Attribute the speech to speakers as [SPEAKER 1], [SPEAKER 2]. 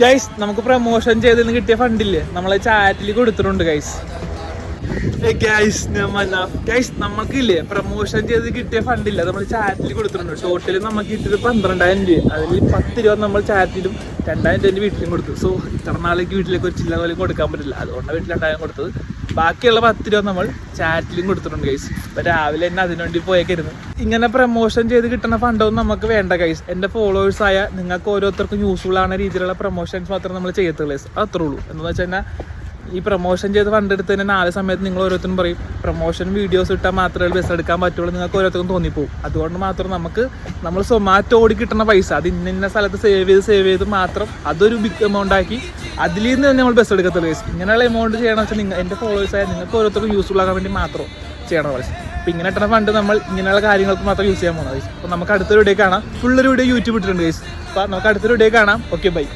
[SPEAKER 1] Guys നമുക്ക് promotion ചെയ്തതിന് കിട്ടിയ ഫണ്ടില്ലേ നമ്മളെ ചാറ്റിൽ കൊടുത്തിട്ടുണ്ട് ഗൈസ് ഗൈസ് ഗൈസ് നമുക്കില്ലേ പ്രൊമോഷൻ ചെയ്ത് കിട്ടിയ ഫണ്ടില്ല നമ്മൾ ചാറ്റിൽ കൊടുത്തിട്ടുണ്ട്. ടോട്ടൽ നമുക്ക് കിട്ടിയത് പന്ത്രണ്ടായിരം രൂപ. അതിൽ പത്ത് രൂപ നമ്മൾ ചാറ്റിലും രണ്ടായിരം രൂപ വീട്ടിലും കൊടുത്തു. സോ ഇത്ര നാളേക്ക് വീട്ടിലേക്ക് ഒരു ചില്ല പോലും കൊടുക്കാൻ പറ്റില്ല. അതുകൊണ്ടാണ് വീട്ടിൽ രണ്ടായിരം കൊടുത്തത്. ബാക്കിയുള്ള പത്ത് രൂപ നമ്മൾ ചാറ്റിലും കൊടുത്തിട്ടുണ്ട് ഗൈസ് ഇപ്പം രാവിലെ തന്നെ അതിനുവേണ്ടി പോയേക്കായിരുന്നു ഇങ്ങനെ പ്രൊമോഷൻ ചെയ്ത് കിട്ടുന്ന ഫണ്ടൊന്നും നമുക്ക് വേണ്ട ഗൈസ് എന്റെ ഫോളോവേഴ്സ് ആയ നിങ്ങൾക്ക് ഓരോരുത്തർക്കും യൂസ്ഫുൾ ആവുന്ന രീതിയിലുള്ള പ്രൊമോഷൻസ് മാത്രമേ നമ്മൾ ചെയ്യത്തുള്ളൂ ഗൈസ് അത്രേ ഉള്ളൂ. എന്ന് വെച്ച് കഴിഞ്ഞാൽ ഈ പ്രൊമോഷൻ ചെയ്ത് ഫണ്ട് എടുത്തതിന് നാല് സമയത്ത് നിങ്ങൾ ഓരോരുത്തരും പറയും പ്രൊമോഷൻ വീഡിയോസ് ഇട്ടാൽ മാത്രമേ ബസ് എടുക്കാൻ പറ്റുള്ളൂ നിങ്ങൾക്ക് ഓരോരുത്തർക്കും തോന്നിപ്പോവും. അതുകൊണ്ട് മാത്രം നമുക്ക് നമ്മൾ സൊമാറ്റോ ഓടി കിട്ടുന്ന പൈസ അത് ഇന്ന ഇന്ന സ്ഥലത്ത് സേവ് ചെയ്ത് സേവ് ചെയ്ത് മാത്രം അതൊരു ബിഗ് എമൗണ്ട് ആക്കി അതിൽ നിന്ന് തന്നെ നമ്മൾ ബസ് എടുക്കത്തുള്ളൂ. ഇങ്ങനെയുള്ള എമൗണ്ട് ചെയ്യണമെന്ന് വെച്ചാൽ നിങ്ങൾ എന്റെ ഫോളോവേഴ്സ് ആയ നിങ്ങൾക്ക് ഓരോരുത്തർക്കും യൂസ്ഫുൾ ആകാൻ വേണ്ടി മാത്രം ചെയ്യണം പൈസ അപ്പോൾ ഇങ്ങനെ ഇട്ടുന്ന ഫണ്ട് നമ്മൾ ഇങ്ങനെയുള്ള കാര്യങ്ങൾക്ക് മാത്രം യൂസ് ചെയ്യാൻ പോകണം അപ്പോൾ നമുക്ക് അടുത്തൊരു വീഡിയോ കാണാം. ഫുള്ളൊരു വീഡിയോ യൂട്യൂബ് ഇട്ടിട്ടുണ്ട് ഗൈസ് അപ്പോൾ നമുക്ക് അടുത്തൊരു വീഡിയോ കാണാം. Okay bye